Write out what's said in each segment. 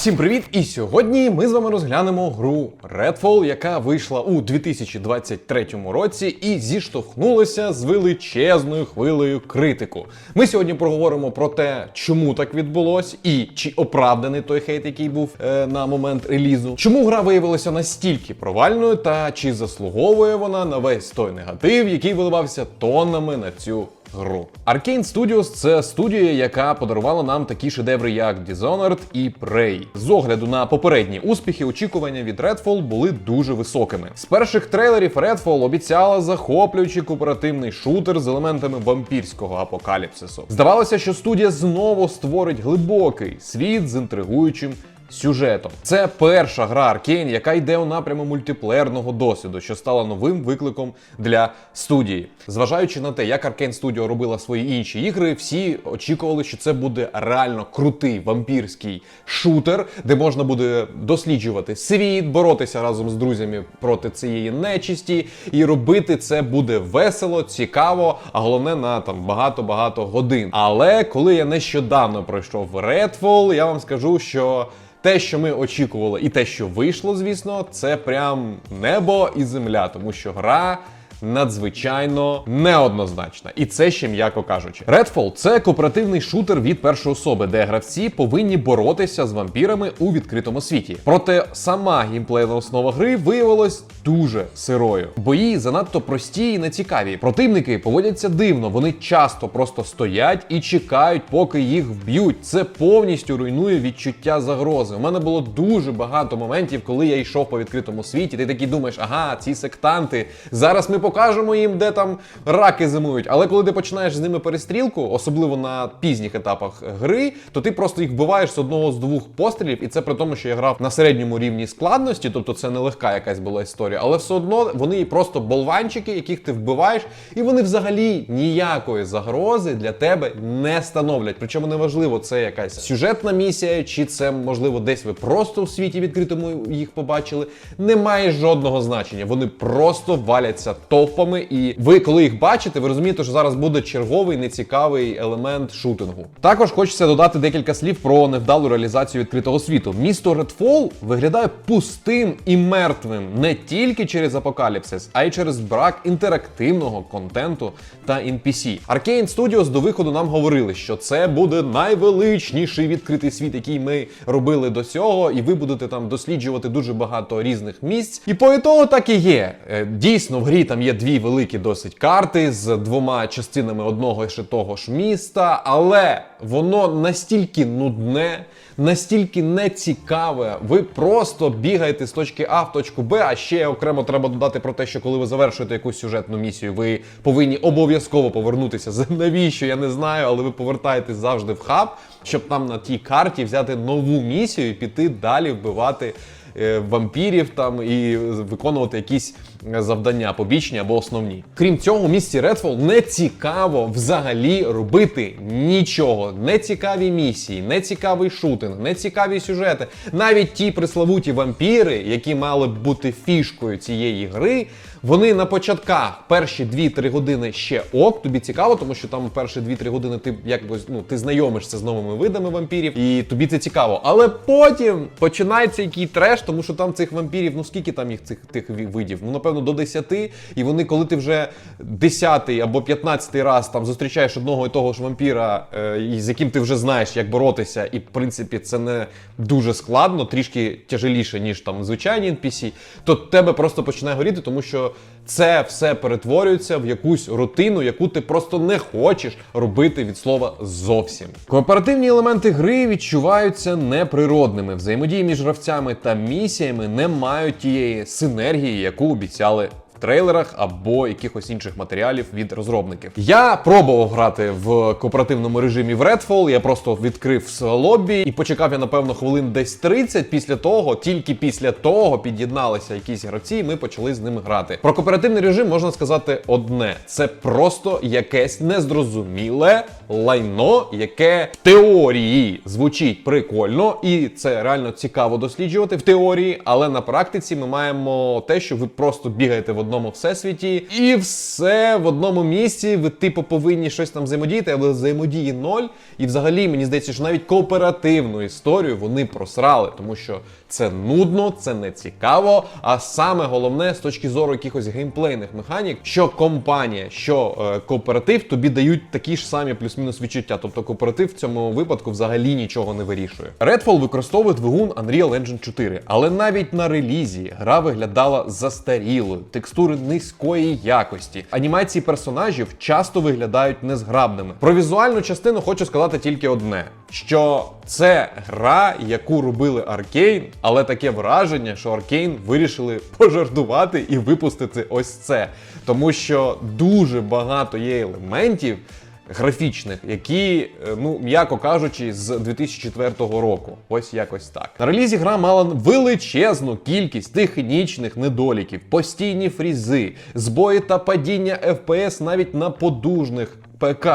Всім привіт! І сьогодні ми з вами розглянемо гру Redfall, яка вийшла у 2023 році і зіштовхнулася з величезною хвилею критику. Ми сьогодні проговоримо про те, чому так відбулось, і чи оправданий той хейт, який був е, на момент релізу. Чому гра виявилася настільки провальною, та чи заслуговує вона на весь той негатив, який виливався тоннами на цю гру. Arkane Studios – це студія, яка подарувала нам такі шедеври, як Dishonored і Prey. З огляду на попередні успіхи, очікування від Redfall були дуже високими. З перших трейлерів Redfall обіцяла захоплюючий кооперативний шутер з елементами вампірського апокаліпсису. Здавалося, що студія знову створить глибокий світ з інтригуючим сюжетом. Це перша гра Arkane, яка йде у напряму мультиплеерного досвіду, що стала новим викликом для студії. Зважаючи на те, як Arkane Studio робила свої інші ігри, всі очікували, що це буде реально крутий вампірський шутер, де можна буде досліджувати світ, боротися разом з друзями проти цієї нечисті, і робити це буде весело, цікаво, а головне на там багато-багато годин. Але коли я нещодавно пройшов Redfall, я вам скажу, що. Те, що ми очікували, і те, що вийшло, звісно, це прям небо і земля, тому що гра. Надзвичайно неоднозначна, і це ще м'яко кажучи. Redfall – це кооперативний шутер від першої особи, де гравці повинні боротися з вампірами у відкритому світі. Проте сама геймплейна основа гри виявилась дуже сирою. Бої занадто прості і нецікаві. Противники поводяться дивно, вони часто просто стоять і чекають, поки їх вб'ють. Це повністю руйнує відчуття загрози. У мене було дуже багато моментів, коли я йшов по відкритому світі. Ти такий думаєш, ага, ці сектанти. Зараз ми покажемо їм, де там раки зимують. Але коли ти починаєш з ними перестрілку, особливо на пізніх етапах гри, то ти просто їх вбиваєш з одного з двох пострілів, і це при тому, що я грав на середньому рівні складності, тобто це не легка якась була історія, але все одно вони просто болванчики, яких ти вбиваєш, і вони взагалі ніякої загрози для тебе не становлять. Причому неважливо, це якась сюжетна місія, чи це можливо десь ви просто в світі відкритому їх побачили. Немає жодного значення. Вони просто валяться товпами, і ви, коли їх бачите, ви розумієте, що зараз буде черговий нецікавий елемент шутингу. Також хочеться додати декілька слів про невдалу реалізацію відкритого світу. Місто Redfall виглядає пустим і мертвим не тільки через апокаліпсис, а й через брак інтерактивного контенту та NPC. Arkane Studios до виходу нам говорили, що це буде найвеличніший відкритий світ, який ми робили до цього, і ви будете там досліджувати дуже багато різних місць. І по ітогу так і є. Е, Дійсно, в грі там є дві великі досить карти з двома частинами одного і того ж міста, але воно настільки нудне, настільки нецікаве. Ви просто бігаєте з точки А в точку Б. А ще окремо треба додати про те, що коли ви завершуєте якусь сюжетну місію, ви повинні обов'язково повернутися. Навіщо? Я не знаю, але ви повертаєтесь завжди в хаб, щоб там на тій карті взяти нову місію і піти далі вбивати вампірів там і виконувати якісь е, завдання побічні або основні. Крім цього, місті Редфол не цікаво взагалі робити нічого. Не цікаві місії, не цікавий шутинг, не цікаві сюжети. Навіть ті приславуті вампіри, які мали б бути фішкою цієї гри. Вони на початках перші 2-3 години ще ок, тобі цікаво, тому що там перші 2-3 години ти якось ну ти знайомишся з новими видами вампірів, і тобі це цікаво. Але потім починається який треш, тому що там цих вампірів, ну скільки там їх цих тих видів? Ну напевно до 10, і вони, коли ти вже 10 або 15 раз там зустрічаєш одного і того ж вампіра, е, з яким ти вже знаєш, як боротися, і в принципі це не дуже складно, трішки тяжеліше, ніж там звичайні NPC, то тебе просто починає горіти, тому що це все перетворюється в якусь рутину, яку ти просто не хочеш робити від слова зовсім. Кооперативні елементи гри відчуваються неприродними. Взаємодії між гравцями та місіями не мають тієї синергії, яку обіцяли. Трейлерах або якихось інших матеріалів від розробників. Я пробував грати в кооперативному режимі в Redfall, Я просто відкрив лобі і почекав я, напевно, хвилин десь 30. Після того, тільки після того під'єдналися якісь гравці, і ми почали з ними грати. Про кооперативний режим можна сказати одне: це просто якесь незрозуміле лайно, яке в теорії звучить прикольно, і це реально цікаво досліджувати в теорії, але на практиці ми маємо те, що ви просто бігаєте в одному всесвіті, і все в одному місці. Ви типу повинні щось там взаємодіяти, але взаємодії ноль. І взагалі мені здається, що навіть кооперативну історію вони просрали, тому що це нудно, це не цікаво. А саме головне з точки зору якихось геймплейних механік, що компанія, що е, кооператив тобі дають такі ж самі плюс-мінус відчуття. Тобто кооператив в цьому випадку взагалі нічого не вирішує. Redfall використовує двигун Unreal Engine 4, але навіть на релізі гра виглядала застарілою, текстури низької якості. Анімації персонажів часто виглядають незграбними. Про візуальну частину хочу сказати тільки одне: що це гра, яку робили Arkane, але таке враження, що Arkane вирішили пожартувати і випустити ось це. Тому що дуже багато є елементів графічних, які, е, ну м'яко кажучи, з 2004 року. Ось якось так. На релізі гра мала величезну кількість технічних недоліків, постійні фрізи, збої та падіння FPS навіть на подужних ПК.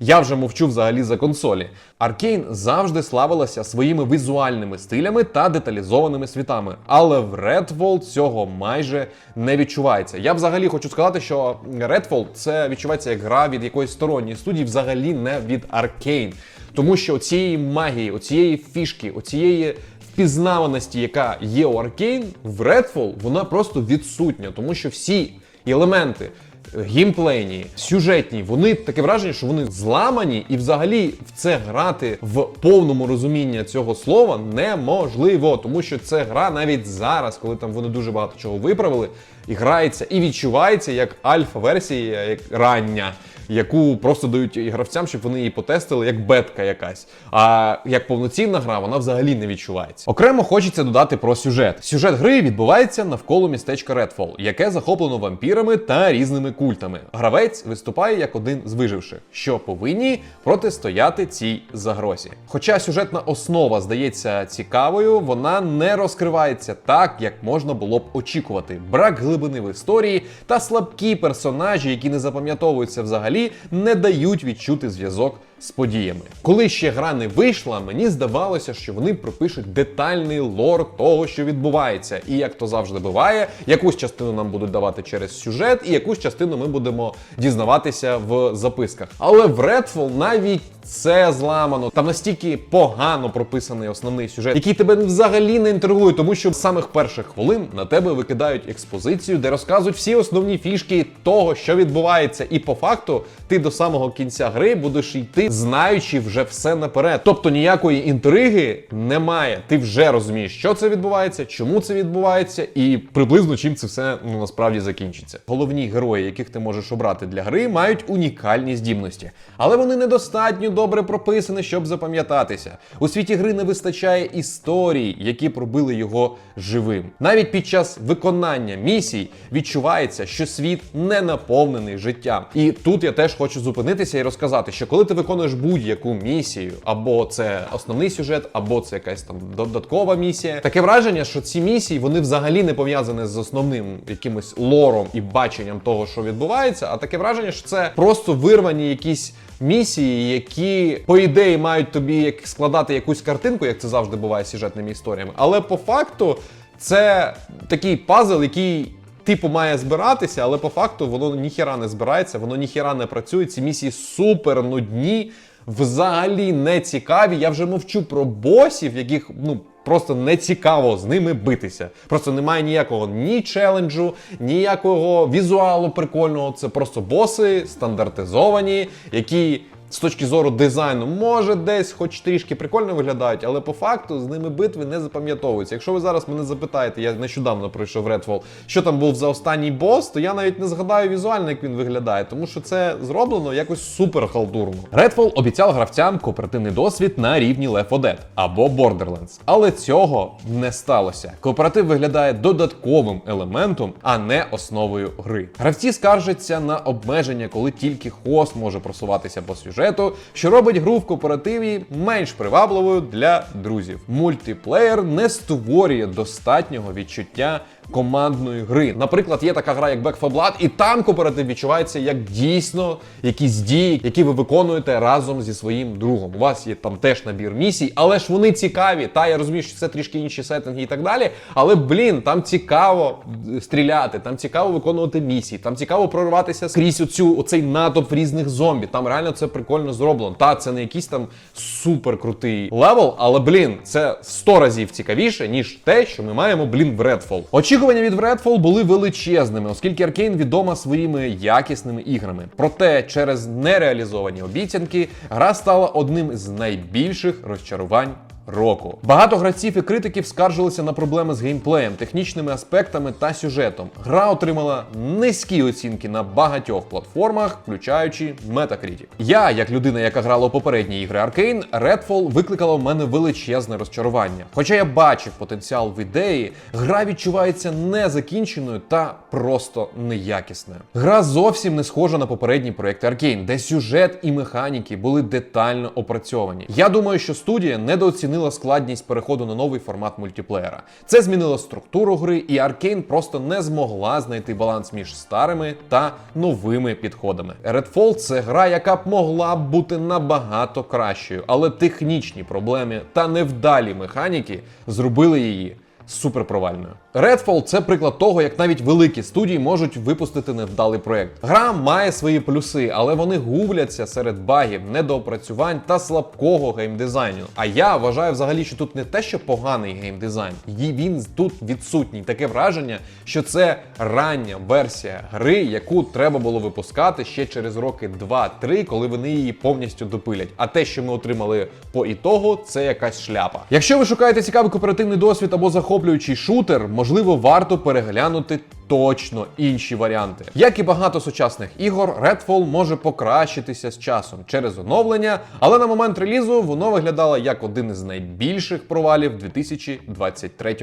Я вже мовчу взагалі за консолі. Arkane завжди славилася своїми візуальними стилями та деталізованими світами, але в Redfall цього майже не відчувається. Я взагалі хочу сказати, що Redfall це відчувається як гра від якоїсь сторонньої студії, взагалі не від Arkane. Тому що цієї магії, оцієї фішки, оцієї впізнаваності, яка є у Arkane, в Redfall вона просто відсутня, тому що всі елементи геймплейні, сюжетні, вони таке враження, що вони зламані, і взагалі в це грати в повному розумінні цього слова неможливо, тому що це гра навіть зараз, коли там вони дуже багато чого виправили, і грається і відчувається як альфа-версія, як рання. Яку просто дають гравцям, щоб вони її потестили як бетка якась. А як повноцінна гра, вона взагалі не відчувається. Окремо хочеться додати про сюжет. Сюжет гри відбувається навколо містечка Redfall, яке захоплено вампірами та різними культами. Гравець виступає як один з виживших, що повинні протистояти цій загрозі. Хоча сюжетна основа здається цікавою, вона не розкривається так, як можна було б очікувати. Брак глибини в історії та слабкі персонажі, які не запам'ятовуються взагалі, не дають відчути зв'язок з подіями. Коли ще гра не вийшла, мені здавалося, що вони пропишуть детальний лор того, що відбувається. І як то завжди буває, якусь частину нам будуть давати через сюжет, і якусь частину ми будемо дізнаватися в записках. Але в Redfall навіть це зламано. Там настільки погано прописаний основний сюжет, який тебе взагалі не інтригує, тому що з самих перших хвилин на тебе викидають експозицію, де розказують всі основні фішки того, що відбувається, і по факту ти до самого кінця гри будеш йти, знаючи вже все наперед. Тобто ніякої інтриги немає. Ти вже розумієш, що це відбувається, чому це відбувається, і приблизно чим це все ну насправді закінчиться. Головні герої, яких ти можеш обрати для гри, мають унікальні здібності, але вони недостатньо добре прописані, щоб запам'ятатися. У світі гри не вистачає історій, які пробили його живим. Навіть під час виконання місій відчувається, що світ не наповнений життям. І тут я теж хочу зупинитися і розказати, що коли ти виконуєш будь-яку місію, або це основний сюжет, або це якась там додаткова місія, таке враження, що ці місії вони взагалі не пов'язані з основним якимось лором і баченням того, що відбувається, а таке враження, що це просто вирвані якісь. Місії, які по ідеї мають тобі як складати якусь картинку, як це завжди буває з сюжетними історіями. Але по факту це такий пазл, який типу має збиратися, але по факту воно ніхіра не збирається, воно ніхіра не працює. Ці місії супер нудні, взагалі не цікаві. Я вже мовчу про босів, яких ну. Просто не цікаво з ними битися. Просто немає ніякого ні челенджу, ніякого візуалу прикольного. Це просто боси стандартизовані, які з точки зору дизайну, може, десь хоч трішки прикольно виглядають, але по факту з ними битви не запам'ятовуються. Якщо ви зараз мене запитаєте, я нещодавно пройшов Redfall, що там був за останній бос, то я навіть не згадаю візуально, як він виглядає, тому що це зроблено якось супер халтурно. Redfall обіцяв гравцям кооперативний досвід на рівні Left 4 Dead або Borderlands, але цього не сталося. Кооператив виглядає додатковим елементом, а не основою гри. Гравці скаржаться на обмеження, коли тільки хост може просуватися по сюжету сюжету, що робить гру в кооперативі менш привабливою для друзів. Мультиплеєр не створює достатнього відчуття командної гри. Наприклад, є така гра, як Back 4 Blood, і там кооператив відчувається як дійсно якісь дії, які ви виконуєте разом зі своїм другом. У вас є там теж набір місій, але ж вони цікаві. Та я розумію, що це трішки інші сеттинги і так далі. Але блін, там цікаво стріляти, там цікаво виконувати місії, там цікаво прориватися скрізь оцю оцей натовп різних зомбі. Там реально це прикольно зроблено. Та це не якийсь там супер крутий левел, але блін, це 100 разів цікавіше, ніж те, що ми маємо, блін, в Redfall. Очікування від Redfall були величезними, оскільки Arkane відома своїми якісними іграми. Проте через нереалізовані обіцянки гра стала одним з найбільших розчарувань. Року багато гравців і критиків скаржилися на проблеми з геймплеєм, технічними аспектами та сюжетом. Гра отримала низькі оцінки на багатьох платформах, включаючи Metacritic. Я, як людина, яка грала у попередні ігри Arkane, Redfall викликала в мене величезне розчарування. Хоча я бачив потенціал в ідеї, гра відчувається незакінченою та просто неякісною. Гра зовсім не схожа на попередні проекти Arkane, де сюжет і механіки були детально опрацьовані. Я думаю, що студія недооцінила складність переходу на новий формат мультиплеєра. Це змінило структуру гри, і Arkane просто не змогла знайти баланс між старими та новими підходами. Redfall – це гра, яка б могла б бути набагато кращою, але технічні проблеми та невдалі механіки зробили її суперпровальною. Redfall – це приклад того, як навіть великі студії можуть випустити невдалий проект. Гра має свої плюси, але вони губляться серед багів, недоопрацювань та слабкого геймдизайну. А я вважаю взагалі, що тут не те, що поганий геймдизайн, Ї- він тут відсутній. Таке враження, що це рання версія гри, яку треба було випускати ще через роки 2-3, коли вони її повністю допилять. А те, що ми отримали по ітогу, це якась шляпа. Якщо ви шукаєте цікавий кооперативний досвід або захоплюючий шутер, можливо, варто переглянути точно інші варіанти. Як і багато сучасних ігор, Redfall може покращитися з часом через оновлення, але на момент релізу воно виглядало як один із найбільших провалів 2023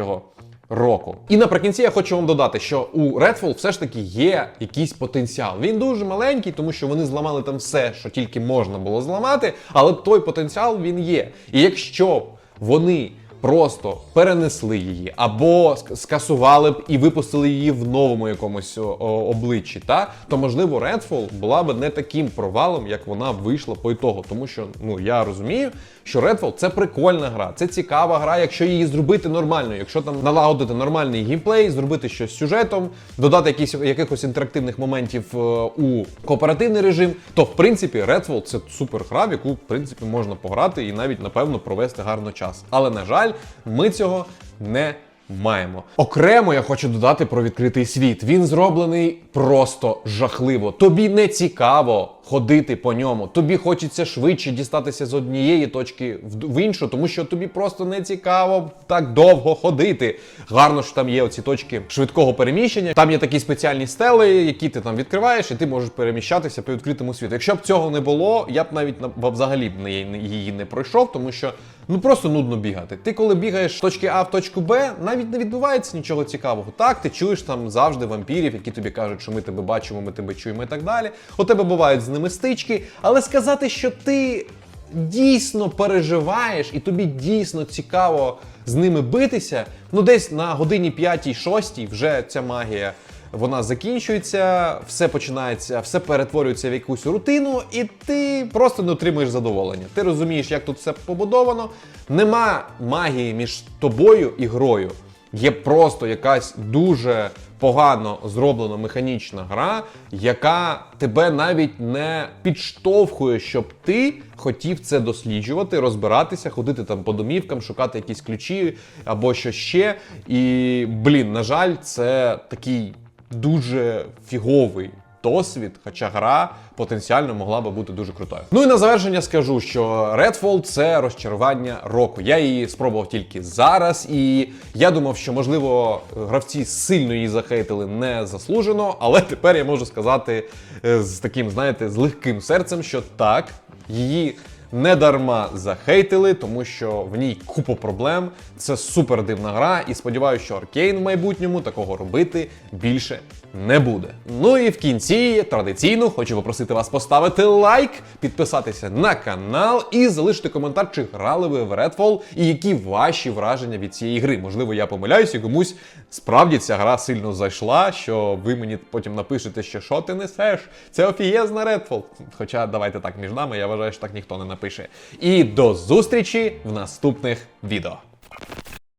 року. І наприкінці я хочу вам додати, що у Redfall все ж таки є якийсь потенціал. Він дуже маленький, тому що вони зламали там все, що тільки можна було зламати, але той потенціал він є. І якщо вони просто перенесли її або скасували б і випустили її в новому якомусь обличчі, та то можливо Redfall була б не таким провалом, як вона вийшла по ітогу. Тому що ну я розумію, що Redfall це прикольна гра, це цікава гра, якщо її зробити нормально, якщо там налагодити нормальний геймплей, зробити щось з сюжетом, додати якісь якихось інтерактивних моментів е, у кооперативний режим, то в принципі Redfall це супер гра, в яку в принципі можна пограти і навіть напевно провести гарно час. Але на жаль, ми цього не маємо. Окремо я хочу додати про відкритий світ. Він зроблений просто жахливо. Тобі не цікаво ходити по ньому. Тобі хочеться швидше дістатися з однієї точки в- іншу, тому що тобі просто не цікаво так довго ходити. Гарно, що там є оці точки швидкого переміщення. Там є такі спеціальні стели, які ти там відкриваєш, і ти можеш переміщатися по відкритому світу. Якщо б цього не було, я б навіть взагалі б її не пройшов, тому що ну просто нудно бігати. Ти коли бігаєш з точки А в точку Б, навіть не відбувається нічого цікавого. Так, ти чуєш там завжди вампірів, які тобі кажуть, що ми тебе бачимо, ми тебе чуємо і так далі. У тебе бувають ними стички, але сказати, що ти дійсно переживаєш і тобі дійсно цікаво з ними битися, ну десь на годині 5-6 вже ця магія. Вона закінчується, все починається, все перетворюється в якусь рутину, і ти просто не отримуєш задоволення. Ти розумієш, як тут все побудовано. Нема магії між тобою і грою. Є просто якась дуже погано зроблена механічна гра, яка тебе навіть не підштовхує, щоб ти хотів це досліджувати, розбиратися, ходити там по домівкам, шукати якісь ключі або що ще. І блін, на жаль, це такий дуже фіговий досвід, хоча гра потенціально могла би бути дуже крутою. Ну і на завершення скажу, що Redfall — це розчарування року. Я її спробував тільки зараз, і я думав, що можливо гравці сильно її захейтили не заслужено, але тепер я можу сказати е, з таким, знаєте, з легким серцем, що так, її не дарма захейтили, тому що в ній купа проблем. Це супер дивна гра, і сподіваюся, що Аркейн в майбутньому такого робити більше не буде. Ну і в кінці традиційно хочу попросити вас поставити лайк, підписатися на канал і залишити коментар, чи грали ви в Redfall і які ваші враження від цієї гри. Можливо, я помиляюсь і комусь справді ця гра сильно зайшла, що ви мені потім напишете, що що ти несеш? Це офієзна Redfall. Хоча давайте так між нами, я вважаю, що так ніхто не напише. І до зустрічі в наступних відео.